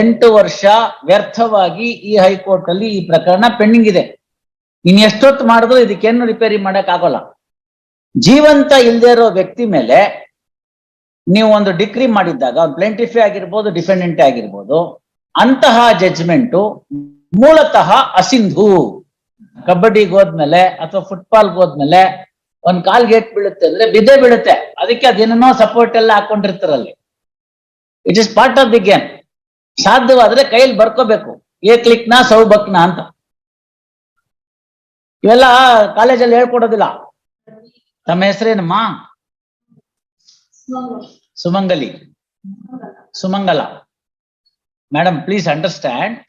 ಎಂಟು ವರ್ಷ ವ್ಯರ್ಥವಾಗಿ ಈ ಹೈಕೋರ್ಟ್ ಅಲ್ಲಿ ಈ ಪ್ರಕರಣ ಪೆಂಡಿಂಗ್ ಇದೆ. ಇನ್ ಎಷ್ಟೊತ್ತು ಮಾಡಿದ್ರು ಇದಕ್ಕೇನು ರಿಪೇರಿ ಮಾಡಕ್ ಆಗೋಲ್ಲ. ಜೀವಂತ ಇಲ್ದೇ ಇರೋ ವ್ಯಕ್ತಿ ಮೇಲೆ ನೀವು ಒಂದು ಡಿಗ್ರಿ ಮಾಡಿದ್ದಾಗ ಒಂದು ಪ್ಲೇಂಟಿಫಿ ಆಗಿರ್ಬೋದು ಡಿಫೆಂಡೆಂಟ್ ಆಗಿರ್ಬೋದು, ಅಂತಹ ಜಜ್ಮೆಂಟು ಮೂಲತಃ ಅಸಿಂಧು. ಕಬಡ್ಡಿಗೆ ಹೋದ್ಮೇಲೆ ಅಥವಾ ಫುಟ್ಬಾಲ್ಗೆ ಹೋದ್ಮೇಲೆ ಒಂದ್ ಕಾಲ್ ಗೇಟ್ ಬೀಳುತ್ತೆ ಅಂದ್ರೆ ಬಿದ್ದೇ ಬೀಳುತ್ತೆ. ಅದಕ್ಕೆ ಅದೇನೋ ಸಪೋರ್ಟ್ ಎಲ್ಲ ಹಾಕೊಂಡಿರ್ತಾರಲ್ಲಿ. It is part of the game ಸಾಧ್ಯವಾದ್ರೆ ಕೈಯಲ್ಲಿ ಬರ್ಕೋಬೇಕು. ಏ ಕ್ಲಿಕ್ನ ಸೌಬಕ್ನ ಅಂತ. ಇವೆಲ್ಲ ಕಾಲೇಜಲ್ಲಿ ಹೇಳ್ಕೊಡೋದಿಲ್ಲ. ತಮ್ಮ ಹೆಸರೇನಮ್ಮ? Sumangali. Sumangala. Madam please understand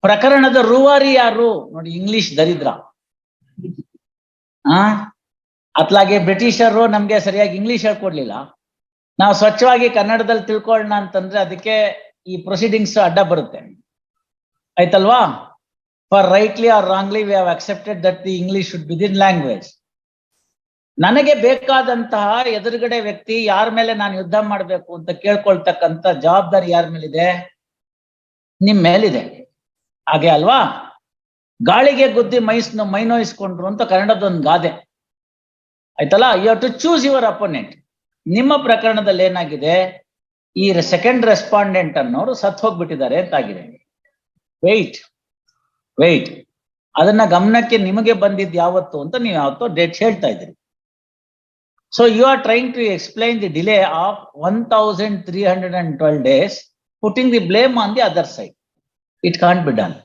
ಪ್ರಕರಣದ ರೂವಾರಿ ಯಾರು? ನೋಡಿ ಇಂಗ್ಲಿಷ್ ದರಿದ್ರ. ಅತ್ಲಾಗೆ ಬ್ರಿಟಿಷರು ನಮ್ಗೆ ಸರಿಯಾಗಿ ಇಂಗ್ಲಿಷ್ ಹೇಳ್ಕೊಡ್ಲಿಲ್ಲ. ನಾವು ಸ್ವಚ್ಛವಾಗಿ ಕನ್ನಡದಲ್ಲಿ ತಿಳ್ಕೊಳ್ಳೋಣ ಅಂತಂದ್ರೆ ಅದಕ್ಕೆ ಈ ಪ್ರೊಸೀಡಿಂಗ್ಸ್ ಅಡ್ಡ ಬರುತ್ತೆ. ಆಯ್ತಲ್ವಾ? For rightly or wrongly we have accepted that the English should be then language ನನಗೆ ಬೇಕಾದಂತಹ ಎದುರುಗಡೆ ವ್ಯಕ್ತಿ ಯಾರ ಮೇಲೆ ನಾನು ಯುದ್ಧ ಮಾಡಬೇಕು ಅಂತ ಕೇಳ್ಕೊಳ್ತಕ್ಕಂಥ ಜವಾಬ್ದಾರಿ ಯಾರ ಮೇಲಿದೆ? ನಿಮ್ ಮೇಲಿದೆ. ಹಾಗೆ ಅಲ್ವಾ? ಗಾಳಿಗೆ ಗುದ್ದಿ ಮೈಸ್ನು ಮೈನೋಯಿಸ್ಕೊಂಡ್ರು ಅಂತ ಕನ್ನಡದೊಂದು ಗಾದೆ. ಆಯ್ತಲ್ಲ? You to choose your opponent ನಿಮ್ಮ ಪ್ರಕರಣದಲ್ಲಿ ಏನಾಗಿದೆ? ಈ ಸೆಕೆಂಡ್ ರೆಸ್ಪಾಂಡೆಂಟ್ ಅನ್ನೋರು ಸತ್ ಹೋಗ್ಬಿಟ್ಟಿದ್ದಾರೆ ಅಂತಾಗಿದೆ. ವೆಯ್ಟ್ ವೆಯ್ಟ್ ಅದನ್ನ ಗಮನಕ್ಕೆ ನಿಮಗೆ ಬಂದಿದ್ದು ಯಾವತ್ತು ಅಂತ ನೀವು ಯಾವತ್ತೋ ಡೇಟ್ ಹೇಳ್ತಾ ಇದ್ರಿ so you are trying to explain the delay of one thousand three hundred and twelve days putting the blame on the other side it can't be done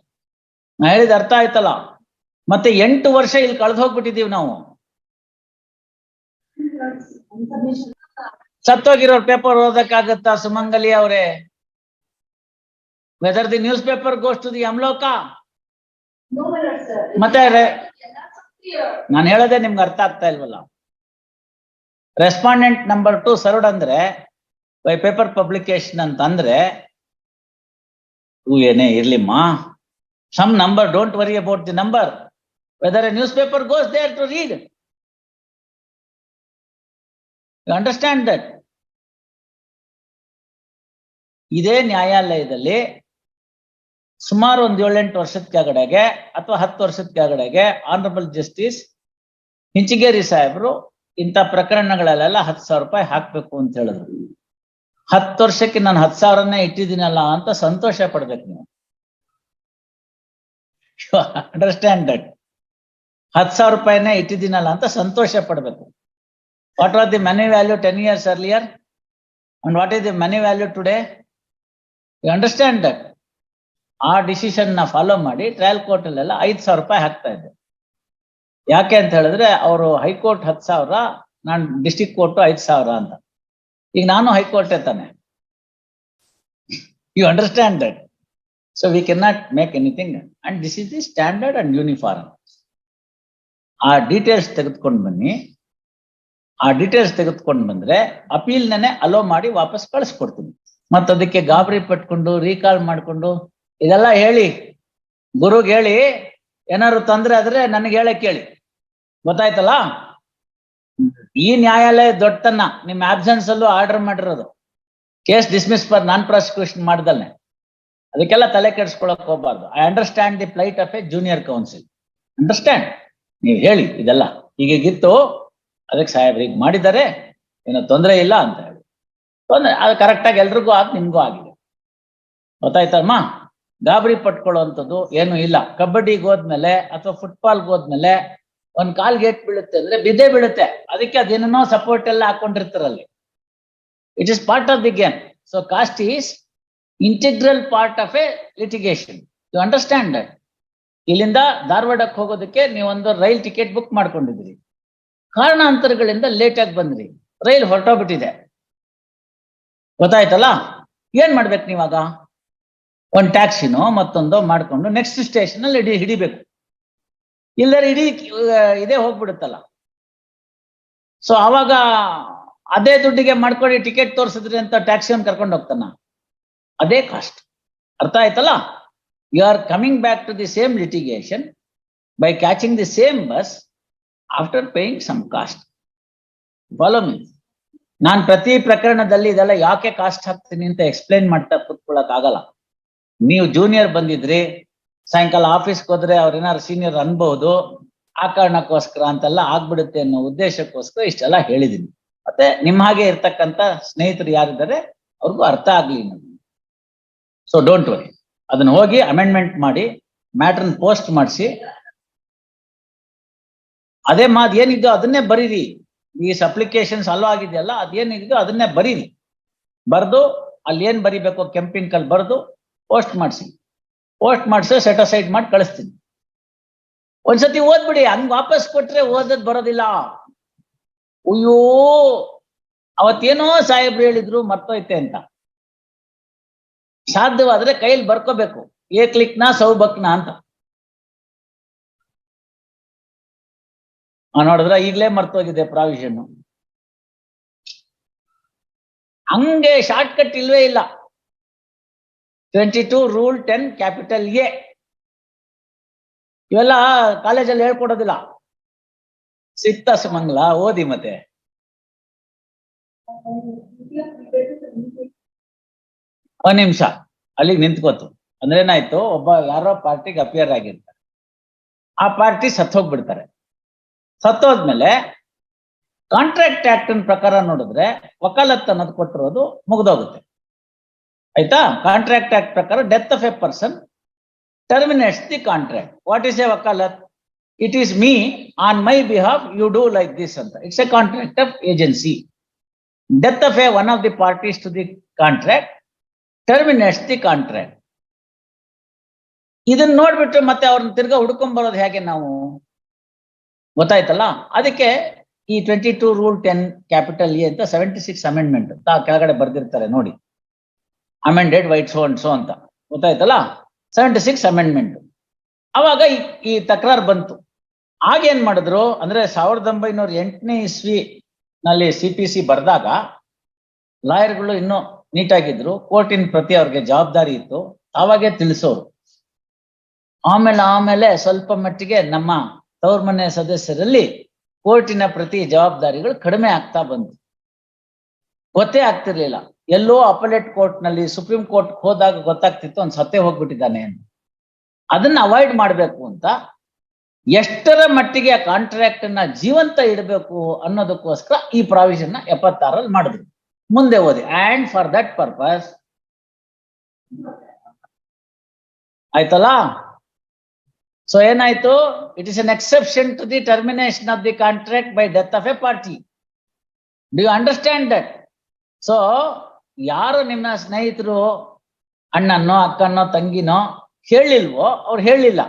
ನಾ ಹೇಳಿದ ಅರ್ಥ ಆಯ್ತಲ್ಲ? ಮತ್ತೆ ಎಂಟು ವರ್ಷ ಇಲ್ಲಿ ಕಳೆದು ಹೋಗ್ಬಿಟ್ಟಿದೀವಿ ನಾವು. ಸತ್ತೋಗಿರೋ ಪೇಪರ್ ಓದಕ್ಕಾಗತ್ತಾ ಸುಮಂಗಲಿ ಅವರೇ? Whether the news paper goes to the ಅಮ್ಲೋಕ ಮತ್ತೆ ನಾನು ಹೇಳೋದೇ ನಿಮ್ಗೆ ಅರ್ಥ ಆಗ್ತಾ ಇಲ್ವಲ್ಲ? ರೆಸ್ಪಾಂಡೆಂಟ್ ನಂಬರ್ ಟು ಸರ್ವ್ ಅಂದ್ರೆ ಬೈ ಪೇಪರ್ ಪಬ್ಲಿಕೇಶನ್ ಅಂತ ಅಂದ್ರೆ ಏನೇ ಇರ್ಲಿಮ್ಮ. Some number don't worry about the number whether a news paper goes there to read you understand that ಇದೇ ನ್ಯಾಯಾಲಯದಲ್ಲಿ ಸುಮಾರು ಒಂದ್ ಏಳೆಂಟು ವರ್ಷದ ಕೆಳಗಡೆಗೆ ಅಥವಾ ಹತ್ತು ವರ್ಷದ ಕೆಳಗಡೆಗೆ ಆನರಬಲ್ ಜಸ್ಟಿಸ್ ಹಿಂಚಿಗೇರಿ ಸಾಹೇಬ್ರು ಇಂಥ ಪ್ರಕರಣಗಳಲ್ಲೆಲ್ಲ ಹತ್ತು ಸಾವಿರ ರೂಪಾಯಿ ಹಾಕ್ಬೇಕು ಅಂತ ಹೇಳಿದ್ರು. ಹತ್ತು ವರ್ಷಕ್ಕೆ ನಾನು ಹತ್ತು ಸಾವಿರನೇ ಇಟ್ಟಿದ್ದೀನಲ್ಲ ಅಂತ ಸಂತೋಷ ಪಡ್ಬೇಕು ನೀವು. ಅಂಡರ್ಸ್ಟ್ಯಾಂಡ್ ದಟ್ ಹತ್ತು ಸಾವಿರ ರೂಪಾಯಿನೇ ಇಟ್ಟಿದ್ದೀನಲ್ಲ ಅಂತ ಸಂತೋಷ ಪಡ್ಬೇಕು. What are the money value ten years earlier and what is the money value today you understand that ಆ ಡಿಸಿಷನ್ನ ಫಾಲೋ ಮಾಡಿ ಟ್ರಯಲ್ ಕೋರ್ಟ್ ಐದು ಸಾವಿರ ರೂಪಾಯಿ ಹಾಕ್ತಾ ಇದ್ದೆ. ಯಾಕೆ ಅಂತ ಹೇಳಿದ್ರೆ ಅವರು ಹೈಕೋರ್ಟ್ ಹತ್ತು ಸಾವಿರ, ನಾನು ಡಿಸ್ಟಿಕ್ ಕೋರ್ಟು ಐದು ಸಾವಿರ ಅಂತ. ಈಗ ನಾನು ಹೈಕೋರ್ಟೇ ತಾನೆ. You understand that so we can not make anything and this is the standard and uniform ಆ ಡೀಟೇಲ್ಸ್ ತೆಗೆದುಕೊಂಡು ಬನ್ನಿ. ಆ ಡೀಟೇಲ್ಸ್ ತೆಗೆದುಕೊಂಡು ಬಂದ್ರೆ ಅಪೀಲ್ನೇ ಅಲೋ ಮಾಡಿ ವಾಪಸ್ ಕಳಿಸ್ಕೊಡ್ತೀನಿ. ಮತ್ತ ಅದಕ್ಕೆ ಗಾಬರಿ ಪಟ್ಕೊಂಡು ರೀಕಾಲ್ ಮಾಡ್ಕೊಂಡು ಇದೆಲ್ಲ ಹೇಳಿ. ಗುರುಗೆ ಹೇಳಿ, ಏನಾದ್ರು ತೊಂದರೆ ಆದ್ರೆ ನನಗೆ ಹೇಳಕ್ ಕೇಳಿ. ಗೊತ್ತಾಯ್ತಲ್ಲ? ಈ ನ್ಯಾಯಾಲಯ ದೊಡ್ಡತನ ನಿಮ್ಮ ಆಬ್ಸೆನ್ಸ್ ಅಲ್ಲೂ ಆರ್ಡರ್ ಮಾಡಿರೋದು. Case dismiss for non prosecution ಮಾಡ್ದಲ್ನೆ. ಅದಕ್ಕೆಲ್ಲ ತಲೆ ಕೆಡಿಸ್ಕೊಳಕ್ ಹೋಗ್ಬಾರ್ದು. I understand the plight of a junior counsel understand ನೀವು ಹೇಳಿ ಇದೆಲ್ಲ. ಹೀಗಿತ್ತು ಅದಕ್ಕೆ ಸಾಹೇಬ್ರಿಗೆ ಮಾಡಿದ್ದಾರೆ, ಏನೋ ತೊಂದರೆ ಇಲ್ಲ ಅಂತ ಹೇಳಿ. ತೊಂದರೆ, ಅದು ಕರೆಕ್ಟಾಗಿ ಎಲ್ರಿಗೂ ಆದ್, ನಿಮ್ಗೂ ಆಗಿದೆ. ಗೊತ್ತಾಯ್ತಮ್ಮ ಗಾಬರಿ ಪಟ್ಕೊಳ್ಳುವಂಥದ್ದು ಏನು ಇಲ್ಲ. ಕಬಡ್ಡಿಗೆ ಹೋದ್ಮೇಲೆ ಅಥವಾ ಫುಟ್ಬಾಲ್ಗೆ ಹೋದ್ಮೇಲೆ ಒಂದ್ ಕಾಲ್ ಗೇಟ್ ಬೀಳುತ್ತೆ ಅಂದ್ರೆ ಬಿದ್ದೇ ಬೀಳುತ್ತೆ. ಅದಕ್ಕೆ ಅದೇನೋ ಸಪೋರ್ಟ್ ಎಲ್ಲ ಹಾಕೊಂಡಿರ್ತಾರಲ್ಲಿ it is part of the game so cost is integral part of a litigation you understand ಇಲ್ಲಿಂದ ಧಾರವಾಡಕ್ಕೆ ಹೋಗೋದಕ್ಕೆ ನೀವೊಂದು ರೈಲ್ ಟಿಕೆಟ್ ಬುಕ್ ಮಾಡ್ಕೊಂಡಿದ್ರಿ ಕಾರಣಾಂತರಗಳಿಂದ ಲೇಟ್ ಆಗಿ ಬಂದ್ರಿ. ರೈಲ್ ಹೊರಟೋಗ್ಬಿಟ್ಟಿದೆ. ಗೊತ್ತಾಯ್ತಲ್ಲ? ಏನ್ ಮಾಡ್ಬೇಕು ನೀವಾಗ? ಒಂದ್ ಟ್ಯಾಕ್ಸಿನೋ ಮತ್ತೊಂದೋ ಮಾಡ್ಕೊಂಡು ನೆಕ್ಸ್ಟ್ ಸ್ಟೇಷನ್ ಅಲ್ಲಿ ಹಿಡಿ ಹಿಡಿಬೇಕು. ಇಲ್ಲದ್ರೆ ಇಡೀ ಇದೇ ಹೋಗ್ಬಿಡುತ್ತಲ್ಲ. ಸೊ ಅವಾಗ ಅದೇ ದುಡ್ಡಿಗೆ ಮಾಡ್ಕೊಂಡು ಟಿಕೆಟ್ ತೋರಿಸಿದ್ರಿ ಅಂತ ಟ್ಯಾಕ್ಸಿ ಕರ್ಕೊಂಡು ಹೋಗ್ತಾನ? ಅದೇ ಕಾಸ್ಟ್ ಅರ್ಥ ಆಯ್ತಲ್ಲ? You are coming back to the same litigation by catching the same bus after paying some cost follow ನಾನು ಪ್ರತಿ ಪ್ರಕರಣದಲ್ಲಿ ಇದೆಲ್ಲ ಯಾಕೆ ಕಾಸ್ಟ್ ಹಾಕ್ತೀನಿ ಅಂತ ಎಕ್ಸ್ಪ್ಲೈನ್ ಮಾಡ್ತಾ ಕೂತ್ಕೊಳ್ಳಕ್ ಆಗಲ್ಲ. ನೀವು ಜೂನಿಯರ್ ಬಂದಿದ್ರಿ, ಸಾಯಂಕಾಲ ಆಫೀಸ್ಗೆ ಹೋದ್ರೆ ಅವ್ರೇನಾದ್ರು ಸೀನಿಯರ್ ಅನ್ಬಹುದು ಆ ಕಾರಣಕ್ಕೋಸ್ಕರ ಅಂತೆಲ್ಲ ಆಗ್ಬಿಡುತ್ತೆ ಅನ್ನೋ ಉದ್ದೇಶಕ್ಕೋಸ್ಕರ ಇಷ್ಟೆಲ್ಲ ಹೇಳಿದೀನಿ. ಮತ್ತೆ ನಿಮ್ ಹಾಗೆ ಇರ್ತಕ್ಕಂತ ಸ್ನೇಹಿತರು ಯಾರಿದ್ದಾರೆ, ಅವ್ರಿಗೂ ಅರ್ಥ ಆಗ್ಲಿ ಸೊ ಡೋಂಟ್ ವರಿ ಅದನ್ನ ಹೋಗಿ ಅಮೆಂಡ್ಮೆಂಟ್ ಮಾಡಿ ಮ್ಯಾಟ್ರನ್ ಪೋಸ್ಟ್ ಮಾಡಿಸಿ ಅದೇ ಮಾತು ಏನಿದ್ಯೋ ಅದನ್ನೇ ಬರೀರಿ. ಈ ಅಪ್ಲಿಕೇಶನ್ಸ್ ಸಾಲ್ವ್ ಆಗಿದೆಯಲ್ಲ, ಅದೇನಿದ್ದು ಅದನ್ನೇ ಬರೀರಿ. ಬರೆದು ಅಲ್ಲಿ ಏನ್ ಬರಿಬೇಕು ಕೆಂಪಿನ ಕಲ್ ಬರ್ದು ಪೋಸ್ಟ್ ಮಾಡಿಸಿ. ಪೋಸ್ಟ್ ಮಾಡಿಸಿ ಸೆಟ್ ಅಸೈಡ್ ಮಾಡಿ ಕಳಿಸ್ತೀನಿ. ಒಂದ್ಸತಿ ಓದ್ಬಿಡಿ, ಹಂಗ್ ವಾಪಸ್ ಕೊಟ್ರೆ ಓದದ್ ಬರೋದಿಲ್ಲ. ಅಯ್ಯೋ ಅವತ್ತೇನೋ ಸಾಹೇಬ್ರು ಹೇಳಿದ್ರು, ಮರ್ತೋಯ್ತೆ ಅಂತ. ಸಾಧ್ಯವಾದ್ರೆ ಕೈಯಲ್ಲಿ ಬರ್ಕೋಬೇಕು. ಏ ಕ್ಲಿಕ್ನ ಸೌಬಕ್ನ ಅಂತ. ನೋಡಿದ್ರ ಈಗಲೇ ಮರ್ತೋಗಿದೆ ಪ್ರಾವಿಷನ್ ಹಂಗೆ ಶಾರ್ಟ್ ಕಟ್ ಇಲ್ವೇ ಇಲ್ಲ. Twenty two rule ten capital A ಇವೆಲ್ಲ ಕಾಲೇಜಲ್ಲಿ ಹೇಳ್ಕೊಡೋದಿಲ್ಲ. ಸಿಕ್ತ ಸುಮಂಗ್ಲ, ಓದಿ ಮತ್ತೆ. ಒಂದ್ ನಿಮಿಷ, ಅಲ್ಲಿಗೆ ನಿಂತ್ಕೋತು. ಅಂದ್ರೆ ಏನಾಯ್ತು ಒಬ್ಬ ಯಾರೋ ಪಾರ್ಟಿಗೆ ಅಪಿಯರ್ ಆಗಿರ್ತಾರೆ. ಆ ಪಾರ್ಟಿ ಸತ್ತೋಗ್ಬಿಡ್ತಾರೆ. ಸತ್ತೋದ್ಮೇಲೆ ಕಾಂಟ್ರಾಕ್ಟ್ ಆಕ್ಟ್ ಪ್ರಕಾರ ನೋಡಿದ್ರೆ ವಕಾಲತ್ ಅನ್ನೋದು ಕೊಟ್ಟಿರೋದು ಮುಗ್ದೋಗುತ್ತೆ. ಆಯ್ತಾ? ಕಾಂಟ್ರಾಕ್ಟ್ ಆಕ್ಟ್ ಪ್ರಕಾರ death of a person terminates the contract what is a ವಕಾಲತ್? It is me on my behalf you do like this ಅಂತ. It's a contract of agency death of a one of the parties to the contract terminates the contract ಇದನ್ನ ನೋಡ್ಬಿಟ್ಟು ಮತ್ತೆ ಅವ್ರನ್ನ ತಿರ್ಗಾ ಹುಡ್ಕೊಂಡ್ ಬರೋದು ಹೇಗೆ ನಾವು? ಗೊತ್ತಾಯ್ತಲ್ಲ? ಅದಕ್ಕೆ ಈ twenty two rule ten capital A ಅಂತ ಸೆವೆಂಟಿ ಸಿಕ್ಸ್ ಅಮೆಂಡ್ಮೆಂಟ್ ಕೆಳಗಡೆ ಬರ್ದಿರ್ತಾರೆ ನೋಡಿ. Amended vide so and so ಅಂತ. ಗೊತ್ತಾಯ್ತಲ್ಲ? ಸೆವೆಂಟಿ ಸಿಕ್ಸ್ ಅಮೆಂಡ್ಮೆಂಟ್ ಅವಾಗ ಈ ತಕರಾರು ಬಂತು. ಆಗೇನ್ ಮಾಡಿದ್ರು? ಅಂದ್ರೆ ಸಾವಿರದ ಒಂಬೈನೂರ ಎಂಟನೇ ಇಸ್ವಿ ನಲ್ಲಿ ಸಿ ಪಿ ಸಿ ಬರ್ದಾಗ ಲಾಯರ್ಗಳು ಇನ್ನೂ ನೀಟಾಗಿದ್ರು. ಕೋರ್ಟಿನ ಪ್ರತಿ ಅವ್ರಿಗೆ ಜವಾಬ್ದಾರಿ ಇತ್ತು. ಅವಾಗೆ ತಿಳಿಸೋರು. ಆಮೇಲೆ ಆಮೇಲೆ ಸ್ವಲ್ಪ ಮಟ್ಟಿಗೆ ನಮ್ಮ ತವ್ರ ಮನೆ ಸದಸ್ಯರಲ್ಲಿ ಕೋರ್ಟಿನ ಪ್ರತಿ ಜವಾಬ್ದಾರಿಗಳು ಕಡಿಮೆ ಆಗ್ತಾ ಬಂತು ಗೊತ್ತೇ ಆಗ್ತಿರ್ಲಿಲ್ಲ. ಎಲ್ಲೋ ಅಪಲೇಟ್ ಕೋರ್ಟ್ನಲ್ಲಿ ಸುಪ್ರೀಂ ಕೋರ್ಟ್ ಹೋದಾಗ ಗೊತ್ತಾಗ್ತಿತ್ತು, ಅವ್ನು ಸತ್ತೇ ಹೋಗ್ಬಿಟ್ಟಿದ್ದಾನೆ ಅಂತ. ಅದನ್ನ ಅವಾಯ್ಡ್ ಮಾಡ್ಬೇಕು ಅಂತ ಎಷ್ಟರ ಮಟ್ಟಿಗೆ ಕಾಂಟ್ರಾಕ್ಟ್ ಅನ್ನ ಜೀವಂತ ಇಡಬೇಕು ಅನ್ನೋದಕ್ಕೋಸ್ಕರ ಈ ಪ್ರಾವಿಷನ್ನ ಎಪ್ಪತ್ತಾರಲ್ಲಿ ಮಾಡಿದ್ರು. ಮುಂದೆ ಓದಿ. ಅಂಡ್ ಫಾರ್ ದಟ್ ಪರ್ಪಸ್ ಆಯ್ತಲ್ಲ? ಸೊ ಏನಾಯ್ತು? It is an exception to the termination of the contract by death of a party do you understand that so ಯಾರು ನಿಮ್ಮ ಸ್ನೇಹಿತರು ಅಣ್ಣನೋ, ಅಕ್ಕನೋ, ತಂಗಿನೋ ಹೇಳಿಲ್ವೋ, ಅವ್ರು ಹೇಳಿಲ್ಲ.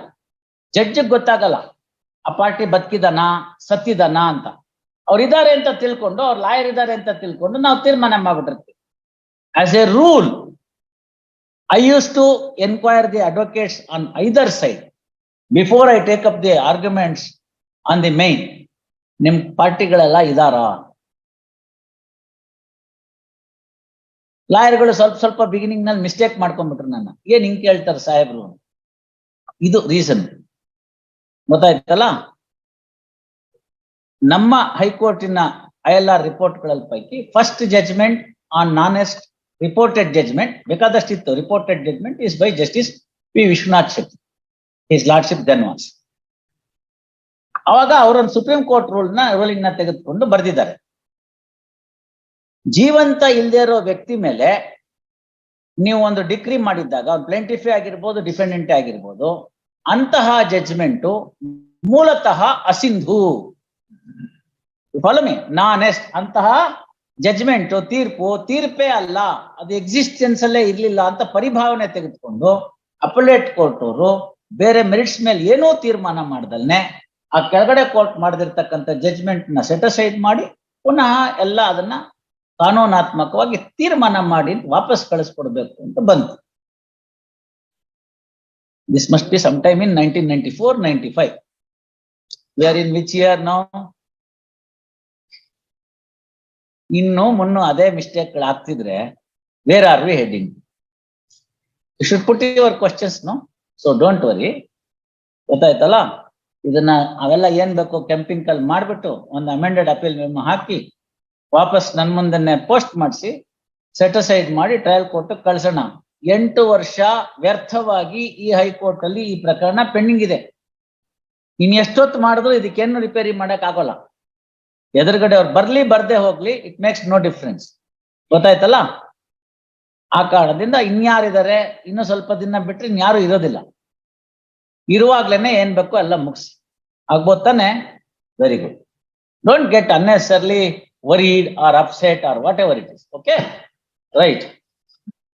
ಜಡ್ಜಿಗೆ ಗೊತ್ತಾಗಲ್ಲ. ಆ ಪಾರ್ಟಿ ಬದುಕಿದನ, ಸತ್ತಿದನ ಅಂತ. ಅವ್ರು ಇದ್ದಾರೆ ಅಂತ ತಿಳ್ಕೊಂಡು, ಅವ್ರು ಲಾಯರ್ ಇದ್ದಾರೆ ಅಂತ ತಿಳ್ಕೊಂಡು ನಾವು ತೀರ್ಮಾನ ಮಾಡ್ಬಿಟ್ಟಿರ್ತೀವಿ. As a rule I use to enquire the advocates on either side before I take up the arguments on the main ನಿಮ್ ಪಾರ್ಟಿಗಳೆಲ್ಲ ಇದಾರಾ? ಲಾಯರ್ಗಳು ಸ್ವಲ್ಪ ಸ್ವಲ್ಪ ಬಿಗಿನಿಂಗ್ನಲ್ಲಿ ಮಿಸ್ಟೇಕ್ ಮಾಡ್ಕೊಂಡ್ಬಿಟ್ರು ನನ್ನ. ಏನ್ ಹಿಂಗ್ ಕೇಳ್ತಾರೆ ಸಾಹೇಬ್ರು? ಇದು ರೀಸನ್ ಗೊತ್ತಾಯ್ತಲ್ಲ? ನಮ್ಮ ಹೈಕೋರ್ಟಿನ ಐ ಎಲ್ ಆರ್ ರಿಪೋರ್ಟ್ಗಳ ಪೈಕಿ ಫಸ್ಟ್ ಜಜ್ಮೆಂಟ್ ಆನ್ ನಾನೆಸ್ಟ್ reported judgment ಬೇಕಾದಷ್ಟಿತ್ತು. Reported judgment is by justice P Vishwanath Shetty his lordship then was ಅವಾಗ ಅವರೊಂದು ಸುಪ್ರೀಂ ಕೋರ್ಟ್ ರೂಲ್ನ ರೂಲಿಂಗ್ನ ತೆಗೆದುಕೊಂಡು ಬರೆದಿದ್ದಾರೆ. ಜೀವಂತ ಇಲ್ಲದೆ ಇರೋ ವ್ಯಕ್ತಿ ಮೇಲೆ ನೀವು ಒಂದು ಡಿಕ್ರಿ ಮಾಡಿದ್ದಾಗ ಒಂದು ಪ್ಲೆಂಟಿಫೈ ಆಗಿರ್ಬೋದು ಡಿಫೆಂಡೆಂಟ್ ಆಗಿರ್ಬೋದು, ಅಂತಹ ಜಡ್ಜ್ಮೆಂಟು ಮೂಲತಃ ಅಸಿಂಧು. ಫಾಲೋ ಮೀ ನಾನೆಸ್ಟ್ ಅಂತಹ ಜಜ್ಮೆಂಟ್ ತೀರ್ಪು, ತೀರ್ಪೇ ಅಲ್ಲ, ಅದು ಎಕ್ಸಿಸ್ಟೆನ್ಸ್ ಅಲ್ಲೇ ಇರ್ಲಿಲ್ಲ ಅಂತ ಪರಿಭಾವನೆ ತೆಗೆದುಕೊಂಡು ಅಪಲೇಟ್ ಕೋರ್ಟ್ ಅವರು ಬೇರೆ ಮೆರಿಟ್ಸ್ ಮೇಲೆ ಏನೋ ತೀರ್ಮಾನ ಮಾಡ್ದಲ್ನೆ, ಆ ಕೆಳಗಡೆ ಕೋರ್ಟ್ ಮಾಡದಿರ್ತಕ್ಕಂಥ ಜಡ್ಜ್ಮೆಂಟ್ನ ಸೆಟಸೈಡ್ ಮಾಡಿ, ಪುನಃ ಎಲ್ಲ ಅದನ್ನ ಕಾನೂನಾತ್ಮಕವಾಗಿ ತೀರ್ಮಾನ ಮಾಡಿ ವಾಪಸ್ ಕಳಿಸ್ಕೊಡ್ಬೇಕು ಅಂತ ಬಂತು. This must be some time in nineteen ninety four ninety five we in which year no ಇನ್ನು ಮುನ್ನು ಅದೇ ಮಿಸ್ಟೇಕ್ ಆಗ್ತಿದ್ರೆ where are we heading you should put your questions no so don't worry ಗೊತ್ತಾಯ್ತಲ್ಲ? ಇದನ್ನ ಅವೆಲ್ಲ ಏನ್ ಬೇಕು ಕೆಂಪಿಂಗ್ ಕಲ್ ಮಾಡ್ಬಿಟ್ಟು ಒಂದು ಅಮೆಂಡೆಡ್ ಅಪೀಲ್ ನಿಮ್ಮ ಹಾಕಿ ವಾಪಸ್ ನನ್ ಮುಂದನ್ನೇ ಪೋಸ್ಟ್ ಮಾಡಿಸಿ ಸೆಟಸೈಡ್ ಮಾಡಿ ಟ್ರಯಲ್ ಕೋರ್ಟ್ ಕಳ್ಸೋಣ. ಎಂಟು ವರ್ಷ ವ್ಯರ್ಥವಾಗಿ ಈ ಹೈಕೋರ್ಟ್ ಅಲ್ಲಿ ಈ ಪ್ರಕರಣ ಪೆಂಡಿಂಗ್ ಇದೆ. ಇನ್ ಎಷ್ಟೊತ್ತು ಮಾಡಿದ್ರು ಇದಕ್ಕೇನು ರಿಪೇರಿ ಮಾಡಕ್ ಆಗೋಲ್ಲ. ಎದುರುಗಡೆ ಅವ್ರು ಬರ್ಲಿ, ಬರ್ದೇ ಹೋಗ್ಲಿ ಇಟ್ ಮೇಕ್ಸ್ ನೋ ಡಿಫ್ರೆನ್ಸ್ ಗೊತ್ತಾಯ್ತಲ್ಲ? ಆ ಕಾರಣದಿಂದ ಇನ್ಯಾರಿದ್ದಾರೆ ಇನ್ನು ಸ್ವಲ್ಪ ದಿನ ಬಿಟ್ರೆ ಇನ್ಯಾರು ಇರೋದಿಲ್ಲ. ಇರುವಾಗ್ಲೇನೆ ಏನ್ ಬೇಕು ಎಲ್ಲ ಮುಗಿಸಿ. ಆಗ್ಬೋದು ತಾನೆ? Very good don't get unnecessarily worried or upset or whatever it is okay right